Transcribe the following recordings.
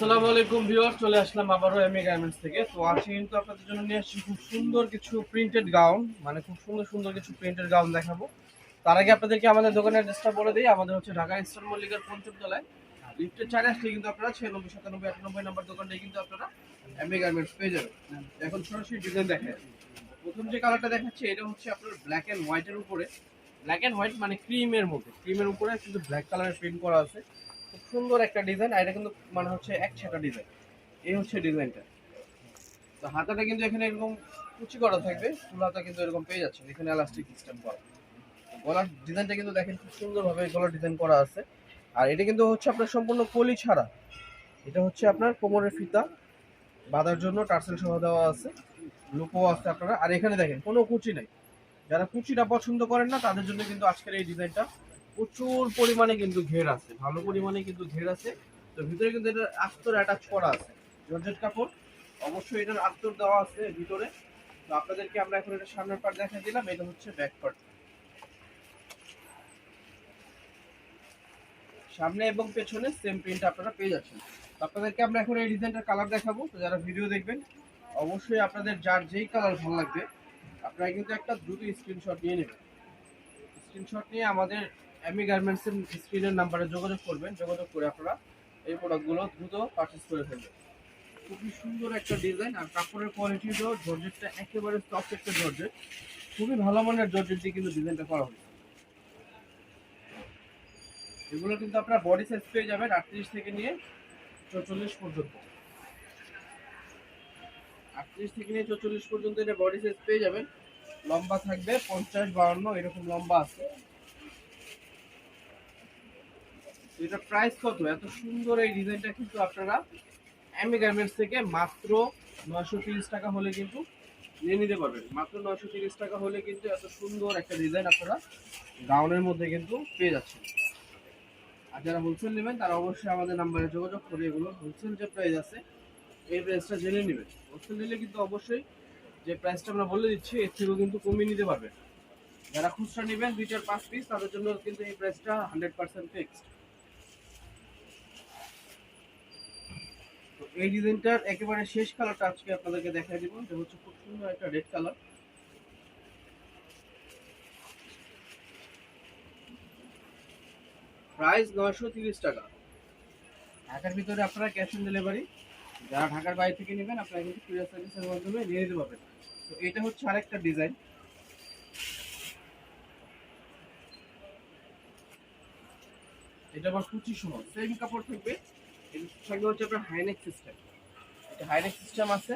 আসসালামু আলাইকুম ভিউয়ার চলে আসলাম আবারও এমএ গার্মেন্টস থেকে। তো আজকে কিন্তু আপনাদের জন্য নিয়ে আসছি খুব সুন্দর কিছু প্রিন্টেড গাউন মানে খুব সুন্দর সুন্দর কিছু প্রিন্টেড গাউন দেখাবো। তার আগে আপনাদেরকে আমাদের দোকানের অ্যাড্রেসটা বলে দিই, আমাদের হচ্ছে ঢাকা ইস্টার্ন মল্লিকার পঞ্চম তলায় লিফটের চারে আসলে কিন্তু আপনারা ছিয়ানব্বই, সাতানব্বই, আটানব্বই নাম্বার দোকানটাই কিন্তু আপনারা এমএ গার্মেন্টস পেয়ে যাবেন। এখন সরাসরি ডিজাইন দেখেন প্রথম যে কালারটা দেখাচ্ছে, এটা হচ্ছে আপনার ব্ল্যাক অ্যান্ড হোয়াইটের উপরে। ব্ল্যাক অ্যান্ড হোয়াইট মানে ক্রিমের মধ্যে। ক্রিমের উপরে কিন্তু ব্ল্যাক কালারের প্রিন্ট করা আছে। খুব সুন্দর একটা ডিজাইন আর এটা কিন্তু মানে হচ্ছে এক ছাটা ডিজাইন এই হচ্ছে ডিজাইনটা তো হাতাটা কিন্তু এখানে এরকম কুচি করা থাকবে, ফুল হাতা কিন্তু এরকম পেয়ে যাচ্ছে এখানে এলাস্টিক সিস্টেম করা। গলার ডিজাইনটা কিন্তু দেখেন খুব সুন্দরভাবে গলার ডিজাইন করা আছে। আর এটা কিন্তু হচ্ছে আপনার সম্পূর্ণ কলি ছাড়া। এটা হচ্ছে আপনার কোমরের ফিতা, বাঁধার জন্য টার্সেল সহ দেওয়া আছে। লুপো আছে আপনারা। আর এখানে দেখেন, কোনো কুচি নাই। যারা কুচিটা পছন্দ করেন না, তাদের জন্য কিন্তু আজকের এই ডিজাইনটা প্রচুর পরিমাণে কিন্তু ঘের আছে। ভালো পরিমাণে কিন্তু ঘের আছে। তো ভিতরে কিন্তু এটার আস্তর অ্যাটাচ করা আছে। জর্জেট কাপড়, অবশ্যই এটার আস্তর দেওয়া আছে ভিতরে। তো আপনাদেরকে আমরা এখন এটা সামনের পার্ট দেখা দিলাম। এটা হচ্ছে ব্যাক পার্ট সামনে এবং পেছনে সেম প্রিন্ট আপনারা পেয়ে যাচ্ছেন। আপনাদেরকে আমরা এখন এই ডিজাইনটার কালার দেখাবো। তো যারা ভিডিও দেখবেন, অবশ্যই আপনাদের যার যেই কালার ভালো লাগবে, আপনারা কিন্তু একটা দ্রুত স্ক্রিনশট নিয়ে নেবেন। স্ক্রিনশট নিয়ে আমাদের এমি গার্মেন্টসের স্ক্রিনের নাম্বারে যোগাযোগ করবেন, যোগাযোগ করে আপনারা এই প্রোডাক্টগুলো দ্রুত পারচেস করে ফেলবেন। খুবই সুন্দর একটা ডিজাইন আর কাপড়ের কোয়ালিটিটাও জর্জেটটা একেবারে সফট একটা জর্জেট। খুবই ভালো মানের জর্জেট দিয়ে কিন্তু ডিজাইনটা করা হয়েছে। এগুলো কিন্তু আপনারা বডি সাইজ পেয়ে যাবেন আটত্রিশ থেকে নিয়ে চৌচল্লিশ পর্যন্ত। আটত্রিশ থেকে নিয়ে চৌচল্লিশ পর্যন্ত এটা বডি সাইজ পেয়ে যাবেন। লম্বা থাকবে পঞ্চাশ, বাউন্ন, এরকম লম্বা আছে তো এটা প্রাইস কত? এত সুন্দর এই ডিজাইনটা কিন্তু আপনারা অ্যামি গার্মেন্টস থেকে মাত্র নয়শো তিরিশ টাকা হলে কিন্তু নিয়ে নিতে পারবেন। মাত্র নয়শো তিরিশ টাকা হলে কিন্তু এত সুন্দর একটা ডিজাইন আপনারা গাউনের মধ্যে কিন্তু পেয়ে যাচ্ছেন। আর যারা হোলসেল নেবেন, তারা অবশ্যই আমাদের নাম্বারে যোগাযোগ করে এগুলো হোলসেল যে প্রাইস আছে, এই প্রাইসটা জেনে নেবেন। হোলসেল নিলে কিন্তু অবশ্যই যে প্রাইসটা আমরা বলে দিচ্ছি, এর থেকেও কিন্তু কমিয়ে নিতে পারবেন। যারা খুচরা নেবেন, দুই চার, পাঁচ পিস তাদের জন্য কিন্তু এই প্রাইসটা হান্ড্রেড পার্সেন্ট ফিক্সড এই ডিজাইনটার একেবারে শেষ কালারটা আজকে আপনাদেরকে দেখাই দিব। যে হচ্ছে খুব সুন্দর একটা রেড কালার। প্রাইস নয়শো তিরিশ টাকা। ঢাকার ভিতরে আপনারা ক্যাশ অন ডেলিভারি। যারা ঢাকার বাইরে থেকে নেবেন, আপনারা কিন্তু কুরিয়ার সার্ভিসের মাধ্যমে নিয়ে নিতে পারবেন। তো এটা হচ্ছে আরেকটা ডিজাইন। এটা আবার কুচি সেম কাপড় থাকবে। এটা থাকবে হচ্ছে আপনার হাইনেক সিস্টেম এটা হাইনেক সিস্টেম আছে,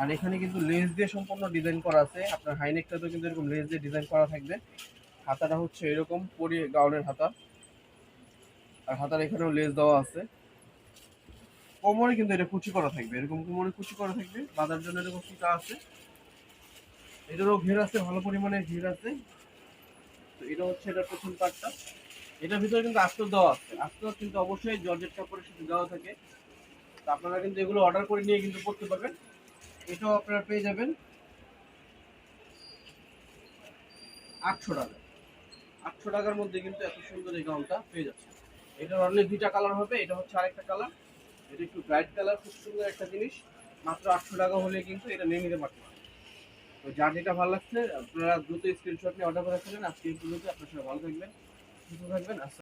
আর এখানে কিন্তু লেস দিয়ে সম্পূর্ণ ডিজাইন করা আছে। আপনার হাইনেকটাতেও কিন্তু এরকম লেস দিয়ে ডিজাইন করা থাকবে। হাতাটা হচ্ছে এরকম পরি গাউনের হাতা। আর হাতার এখানেও লেস দেওয়া আছে। কোমরে কিন্তু এটা কুচি করা থাকবে। এরকম কোমরে কুচি করা থাকবে। বাঁধার জন্য এরকম ফিতা আছে। এটারও ঘের আছে, ভালো পরিমাণে ঘের আছে। তো এটা হচ্ছে এটা প্রথম পার্টটা এটার ভিতরে কিন্তু আস্তর দেওয়া আছে। আস্তর কিন্তু অবশ্যই জর্জেট কাপড়ের সাথে দেওয়া থাকে। তো আপনারা কিন্তু এগুলো অর্ডার করে নিয়ে কিন্তু করতে পারবেন। এটাও আপনারা পেয়ে যাবেন। আটশো টাকা। আটশো টাকার মধ্যে কিন্তু এত সুন্দর এই গাউনটা পেয়ে যাচ্ছে এটার অনলি দুইটা কালার হবে। এটা হচ্ছে আরেকটা কালার এটা একটু ব্রাইট কালার খুব সুন্দর একটা জিনিস। মাত্র আটশো টাকা হলে কিন্তু এটা নিয়ে নিতে পারতে পারেন যার যেটা ভালো লাগছে, আপনারা দ্রুত স্ক্রিনশট নিয়ে অর্ডার করে ফেলেন আজকে আপনার সবাই ভালো থাকবেন। Itulah.